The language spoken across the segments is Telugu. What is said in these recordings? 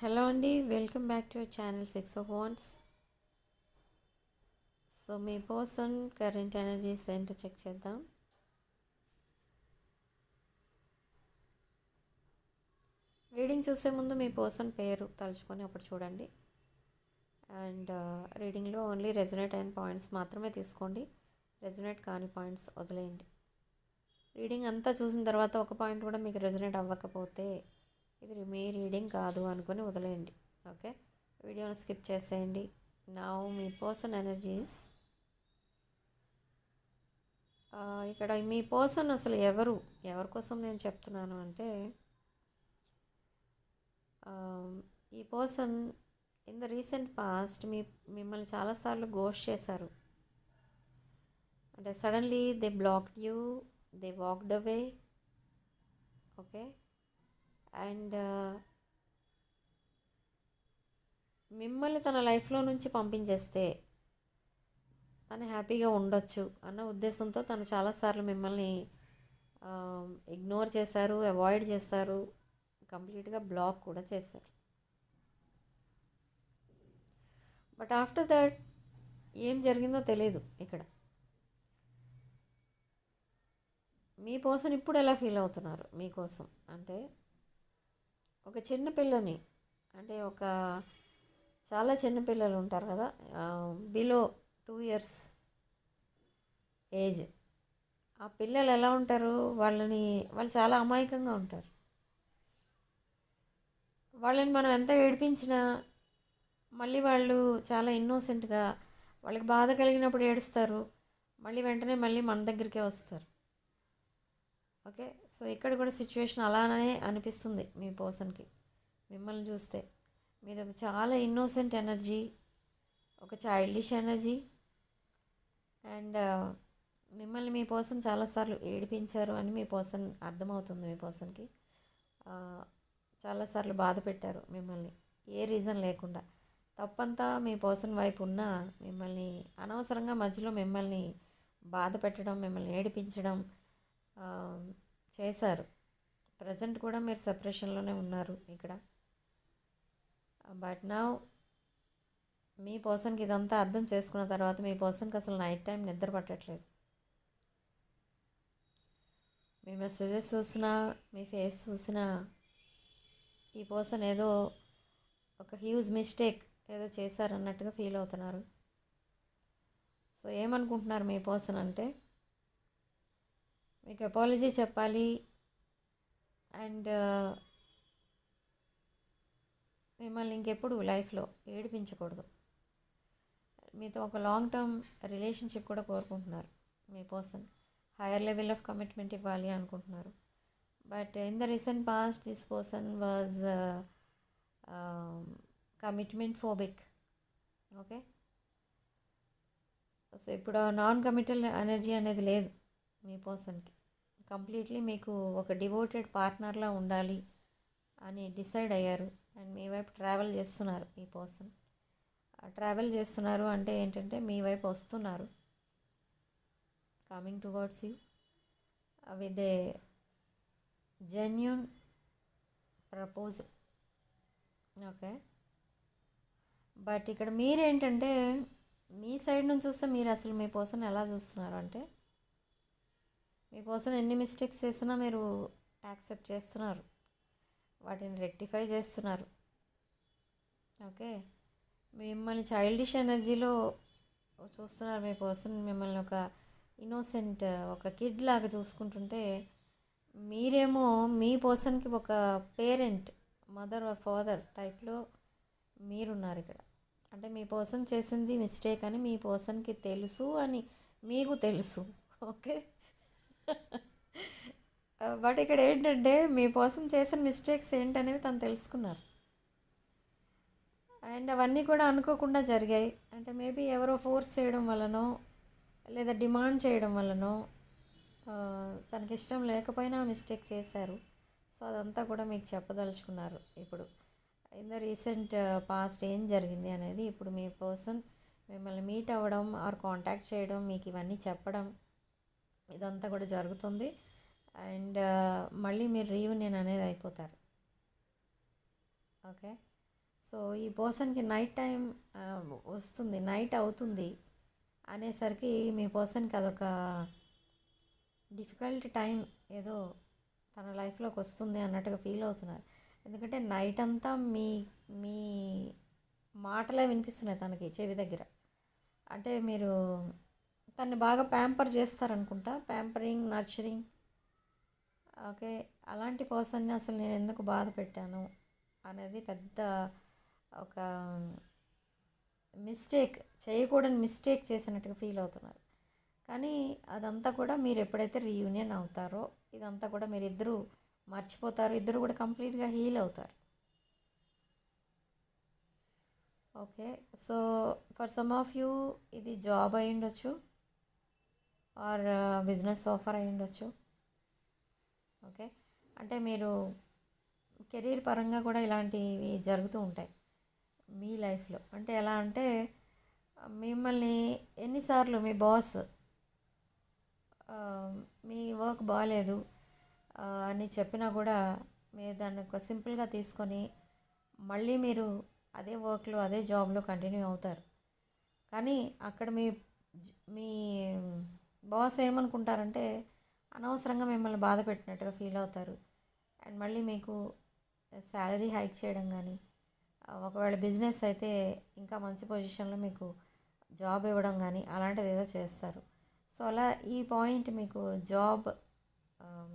హలో అండి welcome back to channel six of wands so me person current energies ఏంటో చెక్ చేద్దాం. రీడింగ్ చూసే ముందు మీ పర్సన్ పేరు తలుచుకొని అప్పుడు చూడండి. అండ్ రీడింగ్లో ఓన్లీ రెజనేట్ అయిన పాయింట్స్ మాత్రమే తీసుకోండి. రెజనేట్ కాని పాయింట్స్ వదిలేయండి. రీడింగ్ అంతా చూసిన తర్వాత ఒక పాయింట్ కూడా మీకు రెజనేట్ అవ్వకపోతే ఇది మీ రీడింగ్ కాదు అనుకుని వదిలేయండి. ఓకే? వీడియోని స్కిప్ చేసేయండి. నా మీ పర్సన్ ఎనర్జీస్ ఇక్కడ మీ పర్సన్ అసలు ఎవరు? ఎవరి కోసం నేను చెప్తున్నాను అంటే ఈ person in the recent past మీ మిమ్మల్ని చాలాసార్లు గోష్ చేశారు. అంటే suddenly they blocked you they walked away okay? And మిమ్మల్ని తన లైఫ్లో నుంచి పంపించేస్తే తను హ్యాపీగా ఉండొచ్చు అన్న ఉద్దేశంతో తను చాలాసార్లు మిమ్మల్ని ఇగ్నోర్ చేశారు అవాయిడ్ చేశారు కంప్లీట్గా బ్లాక్ కూడా చేశారు. బట్ ఆఫ్టర్ దట్ ఏం జరిగిందో తెలియదు ఇక్కడ. మీ పర్సన్ ఇప్పుడు ఎలా ఫీల్ అవుతున్నారు మీకోసం? అంటే ఒక చిన్న పిల్లని అంటే ఒక చాలా చిన్న పిల్లలు ఉంటారు కదా బిలో టూ ఇయర్స్ ఏజ్ ఆ పిల్లలు ఎలా ఉంటారు? వాళ్ళని వాళ్ళు చాలా అమాయకంగా ఉంటారు. వాళ్ళని మనం ఎంత ఏడిపించినా మళ్ళీ వాళ్ళు చాలా ఇన్నోసెంట్గా వాళ్ళకి బాధ కలిగినప్పుడు ఏడుస్తారు. మళ్ళీ వెంటనే మళ్ళీ మన దగ్గరికే వస్తారు. ఓకే? సో ఇక్కడ కూడా సిచ్యువేషన్ అలానే అనిపిస్తుంది మీ పర్సన్కి. మిమ్మల్ని చూస్తే. మీది ఒక చాలా ఇన్నోసెంట్ ఎనర్జీ ఒక చైల్డిష్ ఎనర్జీ అండ్ మిమ్మల్ని మీ పర్సన్ చాలాసార్లు ఏడిపించారు అని మీ పర్సన్ అర్థమవుతుంది మీ పర్సన్కి. చాలాసార్లు బాధ పెట్టారు మిమ్మల్ని. ఏ రీజన్ లేకుండా. తప్పంతా మీ పర్సన్ వైపు ఉన్నా మిమ్మల్ని అనవసరంగా మధ్యలో మిమ్మల్ని బాధ పెట్టడం మిమ్మల్ని ఏడిపించడం చేశారు. ప్రజెంట్ కూడా మీరు సెపరేషన్లోనే ఉన్నారు ఇక్కడ. బట్ నా మీ పర్సన్కి ఇదంతా అర్థం చేసుకున్న తర్వాత మీ పర్సన్కి అసలు నైట్ టైం నిద్ర పట్టట్లేదు. మీ మెసేజెస్ చూసినా మీ ఫేస్ చూసినా ఈ పర్సన్ ఏదో ఒక హ్యూజ్ మిస్టేక్ ఏదో చేశారన్నట్టుగా ఫీల్ అవుతున్నారు. సో ఏమనుకుంటున్నారు మీ పర్సన్ అంటే మీకు అపాలజీ చెప్పాలి. అండ్ మిమ్మల్ని ఇంకెప్పుడు లైఫ్లో ఏడిపించకూడదు. మీతో ఒక లాంగ్ టర్మ్ రిలేషన్షిప్ కూడా కోరుకుంటున్నారు మీ person higher level of commitment ఇవ్వాలి అనుకుంటున్నారు. But in the recent past this person was commitment phobic okay so ఇప్పుడు నాన్ కమిటల్ ఎనర్జీ అనేది లేదు మీ పర్సన్కి కంప్లీట్లీ మీకు ఒక డివోటెడ్ పార్ట్నర్లా ఉండాలి అని డిసైడ్ అయ్యారు. అండ్ మీ వైపు ట్రావెల్ చేస్తున్నారు ఈ పర్సన్. ట్రావెల్ చేస్తున్నారు అంటే ఏంటంటే మీ వైపు వస్తున్నారు. Coming towards you with a genuine proposal okay but ఇక్కడ మీరేంటంటే మీ సైడ్ నుంచి చూస్తే మీరు అసలు మీ పర్సన్ ఎలా చూస్తున్నారు అంటే మీ ఎన్ని మిస్టేక్స్ చేసినా మీరు యాక్సెప్ట్ చేస్తున్నారు. వాటిని రెక్టిఫై చేస్తున్నారు. ఓకే? మిమ్మల్ని చైల్డిష్ ఎనర్జీలో చూస్తున్నారు మీ పర్సన్. మిమ్మల్ని ఒక ఇన్నోసెంట్ ఒక కిడ్ లాగా చూసుకుంటుంటే మీరేమో మీ పర్సన్కి ఒక పేరెంట్ మదర్ ఆర్ ఫాదర్ టైప్లో మీరున్నారు ఇక్కడ. అంటే మీ పర్సన్ చేసింది మిస్టేక్ అని మీ పర్సన్కి తెలుసు అని మీకు తెలుసు. ఓకే? Uh, బట్ ఇక్కడ ఏంటంటే మీ కోసం చేసిన మిస్టేక్స్ ఏంటనేవి తను తెలుసుకున్నారు. అండ్ అవన్నీ కూడా అనుకోకుండా జరిగాయి. అంటే మేబీ ఎవరో ఫోర్స్ చేయడం వల్లనో లేదా డిమాండ్ చేయడం వల్లనో uh, తనకి ఇష్టం లేకపోయినా మిస్టేక్ చేశారు. సో అదంతా కూడా మీకు చెప్పదలుచుకున్నారు ఇప్పుడు. ఇన్ ద రీసెంట్ పాస్ట్ ఏం జరిగింది అనేది ఇప్పుడు మీ పర్సన్ మిమ్మల్ని మీట్ అవ్వడం ఆర్ కాంటాక్ట్ చేయడం మీకు ఇవన్నీ చెప్పడం ఇదంతా కూడా జరుగుతుంది. అండ్ మళ్ళీ మీరు రీయూనియన్ అనేది అయిపోతారు. ఓకే? సో ఈ పర్సన్కి నైట్ టైం వస్తుంది నైట్ అవుతుంది అనేసరికి మీ పర్సన్కి అదొక డిఫికల్ట్ టైం ఏదో తన లైఫ్లోకి వస్తుంది అన్నట్టుగా ఫీల్ అవుతున్నారు. ఎందుకంటే నైట్ అంతా మీ మీ మాటలే వినిపిస్తున్నాయి తనకి చెవి దగ్గర. అంటే మీరు తన్ని బాగా ప్యాంపర్ చేస్తారనుకుంటా. Pampering nurturing. ఓకే అలాంటి పర్సన్ని అసలు నేను ఎందుకు బాధ పెట్టాను అనేది పెద్ద ఒక మిస్టేక్ చేయకూడని మిస్టేక్ చేసినట్టుగా ఫీల్ అవుతున్నారు. కానీ అదంతా కూడా మీరు ఎప్పుడైతే రీయూనియన్ అవుతారో ఇదంతా కూడా మీరు ఇద్దరు మర్చిపోతారు ఇద్దరు కూడా కంప్లీట్గా హీల్ అవుతారు. Okay so for some of you ఇది జాబ్ అయి ఉండొచ్చు ఆర్ బిజినెస్ ఆఫర్ అయి ఉండొచ్చు. ఓకే? అంటే మీరు కెరీర్ పరంగా కూడా ఇలాంటివి జరుగుతూ ఉంటాయి మీ లైఫ్లో. అంటే ఎలా అంటే మిమ్మల్ని ఎన్నిసార్లు మీ బాస్ మీ వర్క్ బాగాలేదు అని చెప్పినా కూడా మీరు దాన్ని ఒక సింపుల్గా తీసుకొని మళ్ళీ మీరు అదే వర్క్లో అదే జాబ్లో కంటిన్యూ అవుతారు. కానీ అక్కడ మీ మీ బాస్ ఏమనుకుంటారంటే అనవసరంగా మిమ్మల్ని బాధ పెట్టినట్టుగా ఫీల్ అవుతారు. అండ్ మళ్ళీ మీకు శాలరీ హైక్ చేయడం కానీ ఒకవేళ బిజినెస్ అయితే ఇంకా మంచి పొజిషన్లో మీకు జాబ్ ఇవ్వడం కానీ అలాంటిది ఏదో చేస్తారు. సో అలా ఈ పాయింట్ మీకు జాబ్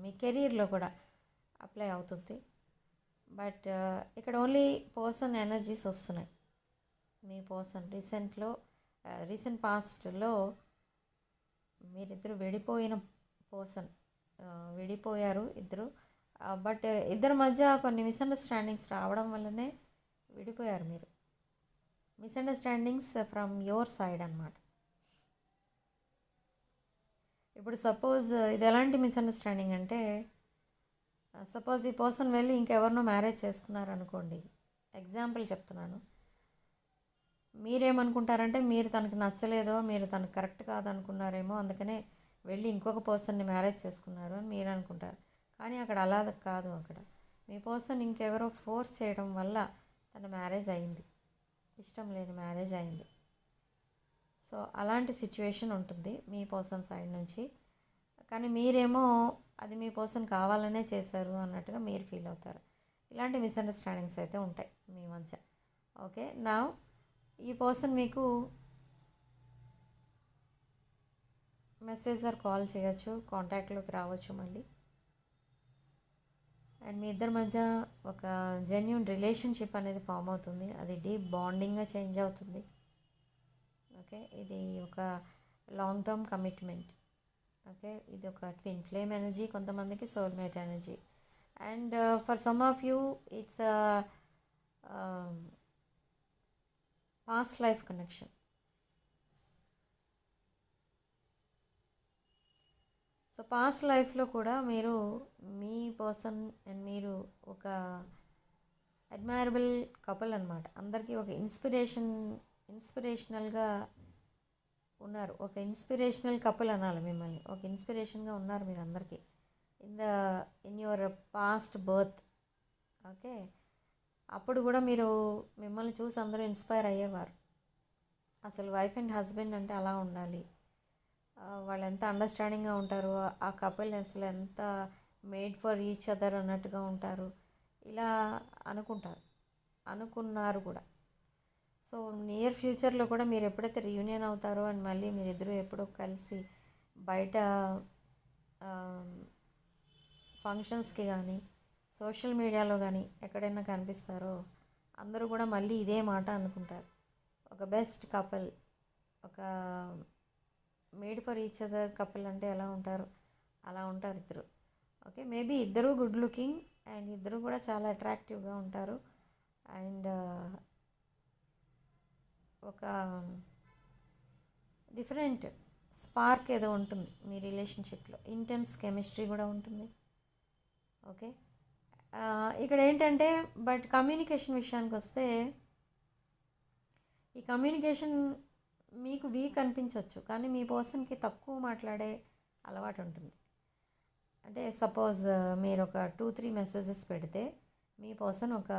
మీ కెరీర్లో కూడా అప్లై అవుతుంది. బట్ ఇక్కడ ఓన్లీ పర్సన్ ఎనర్జీస్ వస్తున్నాయి. మీ పర్సన్ రీసెంట్లో రీసెంట్ పాస్ట్లో మీరిద్దరు విడిపోయిన పర్సన్ విడిపోయారు ఇద్దరు. బట్ ఇద్దరి మధ్య కొన్ని మిస్అండర్స్టాండింగ్స్ రావడం వల్లనే విడిపోయారు మీరు. మిస్అండర్స్టాండింగ్స్ ఫ్రమ్ యువర్ సైడ్ అనమాట ఇప్పుడు సపోజ్ ఇది ఎలాంటి మిస్అండర్స్టాండింగ్ అంటే సపోజ్ ఈ పర్సన్ వెళ్ళి ఇంకెవరినో మ్యారేజ్ చేసుకున్నారు అనుకోండి ఎగ్జాంపుల్ చెప్తున్నాను. మీరేమనుకుంటారంటే మీరు తనకు నచ్చలేదో మీరు తనకు కరెక్ట్ కాదనుకున్నారేమో అందుకనే వెళ్ళి ఇంకొక పర్సన్ని మ్యారేజ్ చేసుకున్నారు అని మీరు అనుకుంటారు కానీ అక్కడ అలా కాదు అక్కడ. మీ పర్సన్ ఇంకెవరో ఫోర్స్ చేయడం వల్ల తన మ్యారేజ్ అయింది. ఇష్టం లేని మ్యారేజ్ అయింది. సో అలాంటి సిచ్యువేషన్ ఉంటుంది మీ పర్సన్ సైడ్ నుంచి. కానీ మీరేమో అది మీ పర్సన్ కావాలనే చేశారు అన్నట్టుగా మీరు ఫీల్ అవుతారు. ఇలాంటి మిస్అండర్స్టాండింగ్స్ అయితే ఉంటాయి మీ మధ్య. ఓకే? నా ఈ పర్సన్ మీకు మెసేజ్ ఆర్ కాల్ చేయొచ్చు కాంటాక్ట్లోకి రావచ్చు మళ్ళీ. అండ్ మీ ఇద్దరి మధ్య ఒక జెన్యున్ రిలేషన్షిప్ అనేది ఫామ్ అవుతుంది. అది డీప్ బాండింగ్గా చేంజ్ అవుతుంది. ఓకే? ఇది ఒక లాంగ్ టర్మ్ కమిట్మెంట్ ఓకే? ఇది ఒక ట్విన్ ఫ్లేమ్ ఎనర్జీ కొంతమందికి soulmate energy and for some of you it's past life connection so past లైఫ్లో కూడా మీరు మీ పర్సన్ అండ్ మీరు ఒక అడ్మైరబుల్ కపుల్ అనమాట అందరికీ ఒక ఇన్స్పిరేషన్ ఇన్స్పిరేషనల్గా ఉన్నారు. ఒక ఇన్స్పిరేషనల్ కపుల్ అనాలి మిమ్మల్ని. ఒక ఇన్స్పిరేషన్గా ఉన్నారు మీరు అందరికీ in the in your past birth okay అప్పుడు కూడా మీరు మిమ్మల్ని చూసి అందరూ ఇన్స్పైర్ అయ్యేవారు. అసలు వైఫ్ అండ్ హస్బెండ్ అంటే అలా ఉండాలి. వాళ్ళు ఎంత అండర్స్టాండింగ్గా ఉంటారు ఆ కపుల్ అసలు ఎంత మేడ్ ఫర్ ఈచ్ అదర్ అన్నట్టుగా ఉంటారు ఇలా అనుకుంటారు అనుకున్నారు కూడా. సో నియర్ ఫ్యూచర్లో కూడా మీరు ఎప్పుడైతే రీయూనియన్ అవుతారో అండ్ మళ్ళీ మీరిద్దరూ ఎప్పుడో కలిసి బయట ఫంక్షన్స్కి కానీ సోషల్ మీడియాలో కానీ ఎక్కడైనా కనిపిస్తారో అందరూ కూడా మళ్ళీ ఇదే మాట అనుకుంటారు. ఒక బెస్ట్ కపుల్ ఒక made for each other couple అంటే ఎలా ఉంటారు? అలా ఉంటారు ఇద్దరు. ఓకే మేబీ ఇద్దరు గుడ్ లుకింగ్ అండ్ ఇద్దరు కూడా చాలా అట్రాక్టివ్గా ఉంటారు. అండ్ ఒక డిఫరెంట్ స్పార్క్ ఏదో ఉంటుంది మీ రిలేషన్షిప్లో. ఇంటెన్స్ కెమిస్ట్రీ కూడా ఉంటుంది. ఓకే ఇక్కడ ఏంటంటే బట్ కమ్యూనికేషన్ విషయానికి వస్తే ఈ కమ్యూనికేషన్ మీకు వీక్ అనిపించవచ్చు కానీ మీ పర్సన్కి తక్కువ మాట్లాడే అలవాటు ఉంటుంది అంటే సపోజ్ మీరు ఒక టూ త్రీ మెసేజెస్ పెడితే మీ పర్సన్ ఒక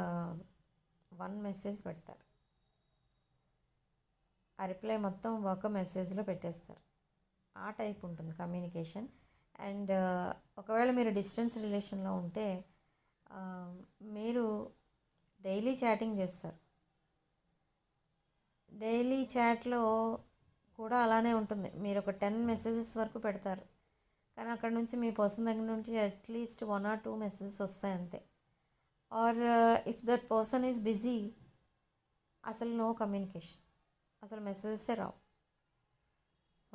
వన్ మెసేజ్ పెడతారు. ఆ రిప్లై మొత్తం ఒక మెసేజ్లో పెట్టేస్తారు. ఆ టైప్ ఉంటుంది కమ్యూనికేషన్. అండ్ ఒకవేళ మీరు డిస్టెన్స్ రిలేషన్లో ఉంటే మీరు డైలీ చాటింగ్ చేస్తారు. డైలీ చాట్లో కూడా అలానే ఉంటుంది. మీరు ఒక టెన్ మెసేజెస్ వరకు పెడతారు. కానీ అక్కడ నుంచి మీ పర్సన్ దగ్గర నుంచి at least one or two messages వస్తాయి అంతే. Or if that person is busy అసలు నో కమ్యూనికేషన్. అసలు మెసేజెసే రావు.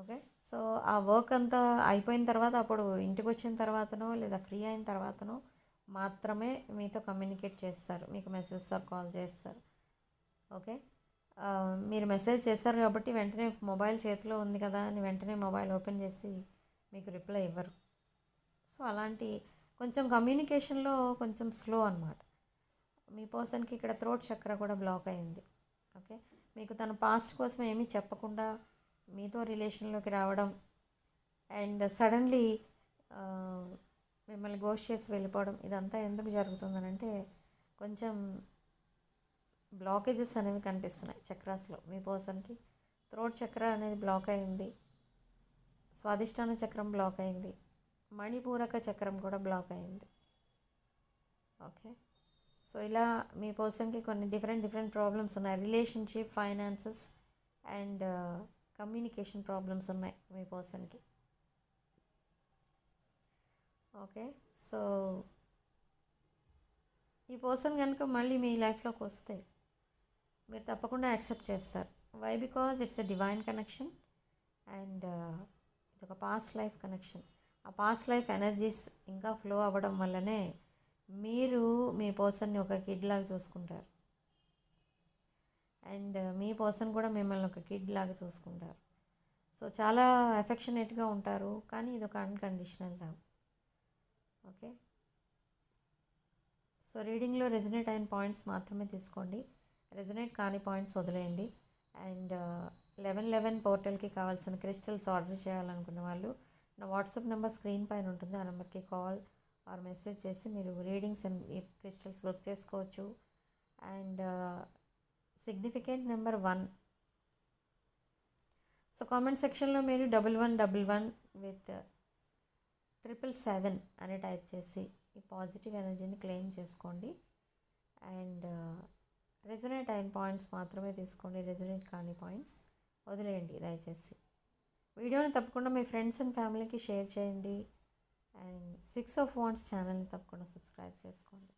ఓకే? సో ఆ వర్క్ అంతా అయిపోయిన తర్వాత అప్పుడు ఇంటికి వచ్చిన తర్వాతనో లేదా ఫ్రీ అయిన తర్వాతనో మాత్రమే మీతో కమ్యూనికేట్ చేస్తారు. మీకు మెసేజ్ సార్ కాల్ చేస్తారు. ఓకే మీరు మెసేజ్ చేస్తారు కాబట్టి వెంటనే మొబైల్ చేతిలో ఉంది కదా అని వెంటనే మొబైల్ ఓపెన్ చేసి మీకు రిప్లై ఇవ్వరు. సో అలాంటి కొంచెం కమ్యూనికేషన్లో కొంచెం స్లో అనమాట మీ పర్సన్కి ఇక్కడ థ్రోట్ చక్ర కూడా బ్లాక్ అయింది. ఓకే మీకు తన పాస్ట్ కోసం ఏమీ చెప్పకుండా మీతో రిలేషన్లోకి రావడం అండ్ సడన్లీ మిమ్మల్ని గోష్ చేసి వెళ్ళిపోవడం ఇదంతా ఎందుకు జరుగుతుందనంటే కొంచెం బ్లాకేజెస్ అనేవి కనిపిస్తున్నాయి చక్రాస్లో. మీ పర్సన్కి థ్రోట్ చక్ర అనేది బ్లాక్ అయింది స్వాదిష్టాన చక్రం బ్లాక్ అయింది మణిపూరక చక్రం కూడా బ్లాక్ అయింది. ఓకే? సో ఇలా మీ పర్సన్కి కొన్ని డిఫరెంట్ డిఫరెంట్ ప్రాబ్లమ్స్ ఉన్నాయి. Relationship finances and communication problems ఉన్నాయి మీ పర్సన్కి. ఓకే. సో ఈ పర్సన్ కనుక మళ్ళీ మీ లైఫ్లోకి వస్తే మీరు తప్పకుండా యాక్సెప్ట్ చేస్తారు. Why because it's a divine connection and ఇది ఒక పాస్ట్ లైఫ్ కనెక్షన్ ఆ పాస్ట్ లైఫ్ ఎనర్జీస్ ఇంకా ఫ్లో అవ్వడం వల్లనే మీరు మీ పర్సన్ని ఒక కిడ్ లాగా చూసుకుంటారు. అండ్ uh, మీ పర్సన్ కూడా మిమ్మల్ని ఒక కిడ్ లాగా చూసుకుంటారు. సో చాలా ఎఫెక్షనేట్గా ఉంటారు. కానీ ఇది ఒక అన్కండిషనల్ లవ్ ఓకే? సో రీడింగ్లో రెజినేట్ అయిన పాయింట్స్ మాత్రమే తీసుకోండి. రెజినేట్ కాని పాయింట్స్ వదిలేయండి. అండ్ లెవెన్ లెవెన్ పోర్టల్కి కావాల్సిన క్రిస్టల్స్ ఆర్డర్ చేయాలనుకున్న వాళ్ళు నా వాట్సాప్ నెంబర్ స్క్రీన్ పైన ఉంటుంది. ఆ నెంబర్కి కాల్ ఆర్ మెసేజ్ చేసి మీరు రీడింగ్స్ అండ్ ఈ క్రిస్టల్స్ బుక్ చేసుకోవచ్చు. And significant number one. So comment సెక్షన్లో మీరు double one double one with triple seven అని టైప్ చేసి ఈ పాజిటివ్ ఎనర్జీని క్లెయిమ్ చేసుకోండి. అండ్ రెజొనేట్ అయిన పాయింట్స్ మాత్రమే తీసుకోండి. రెజొనేట్ కాని పాయింట్స్ వదిలేయండి దయచేసి. వీడియోని తప్పకుండా మీ ఫ్రెండ్స్ అండ్ ఫ్యామిలీకి షేర్ చేయండి. అండ్ సిక్స్ ఆఫ్ వాన్స్ ఛానల్ని తప్పకుండా సబ్స్క్రైబ్ చేసుకోండి.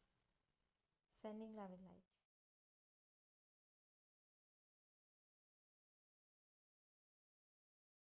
Sending love in